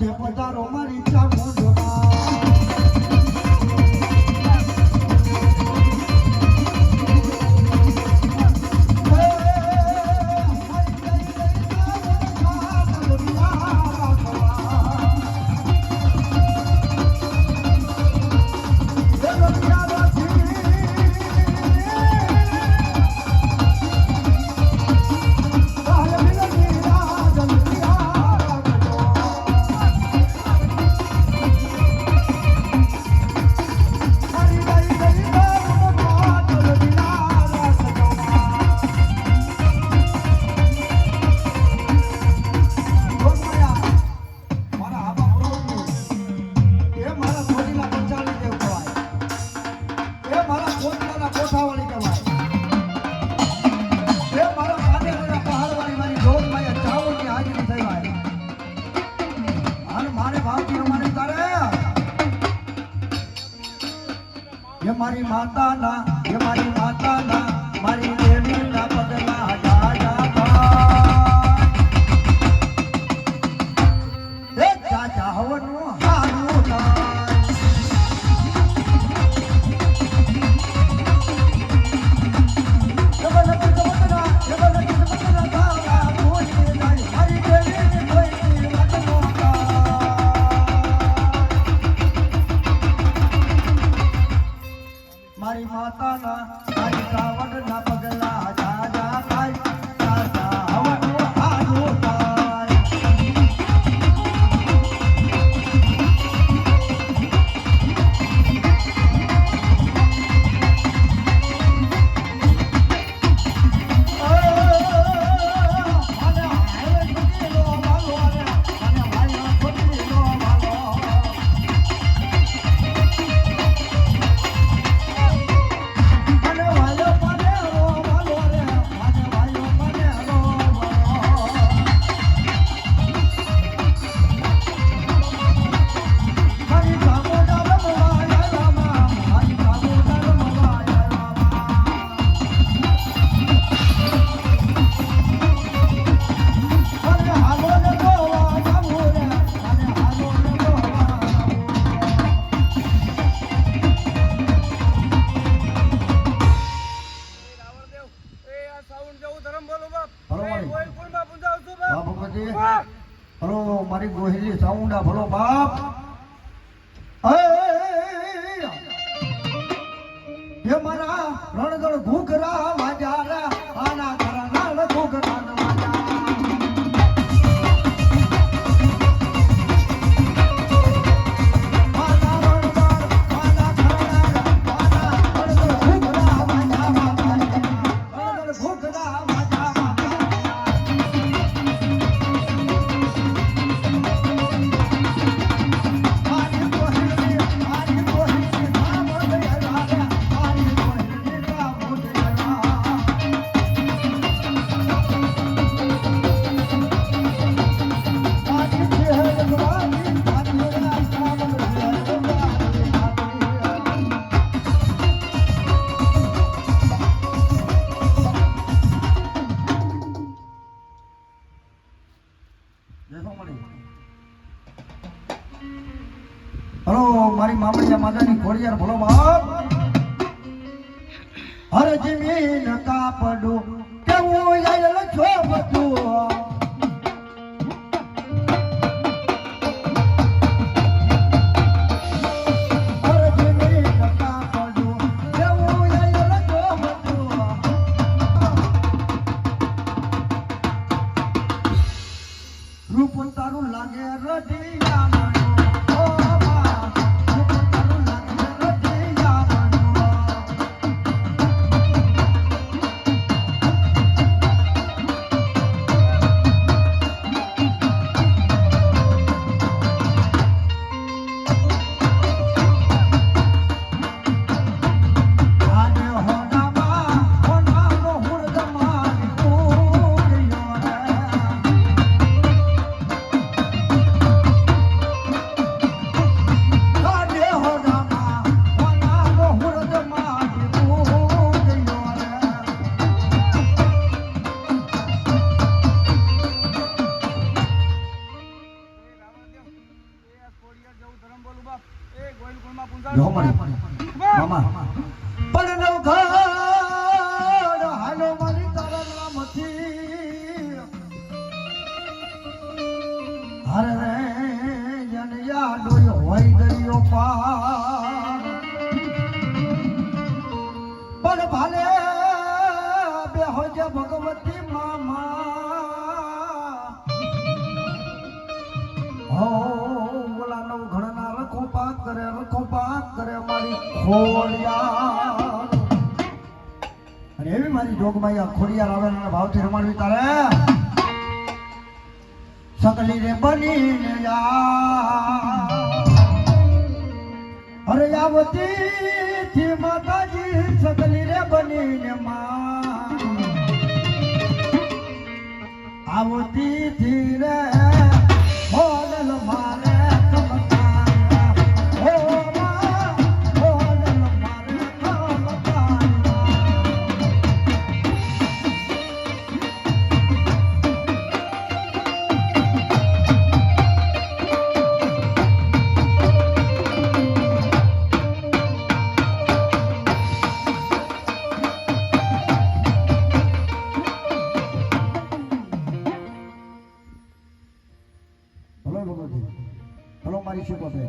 ઢેપતા રોમારી ચામુંડ. મારી માતા ના એ મારી માતા ના મારી માતાના મારી દેવીના પગલા હજાર હવનું હા. હે મારા રણગણ ઘૂઘરા મારી મામડિયા માતાની ઘોડિયાર ભોલો બાપ. હરજી મીન કાપડો ભગવતી મામા. હો ઓલા નવ ઘણા રખો પાક કરે રખો પાક કરે મારી ખોડિયા અને એવી મારી જોગમાં ખોડિયાર આવે ને ભાવથી રમાડવી તારે? સકલી રે બની ને અરે આવતી થી માતાજી, સકલી રે બની ને મા આવતી ધીરે ঋষিপথে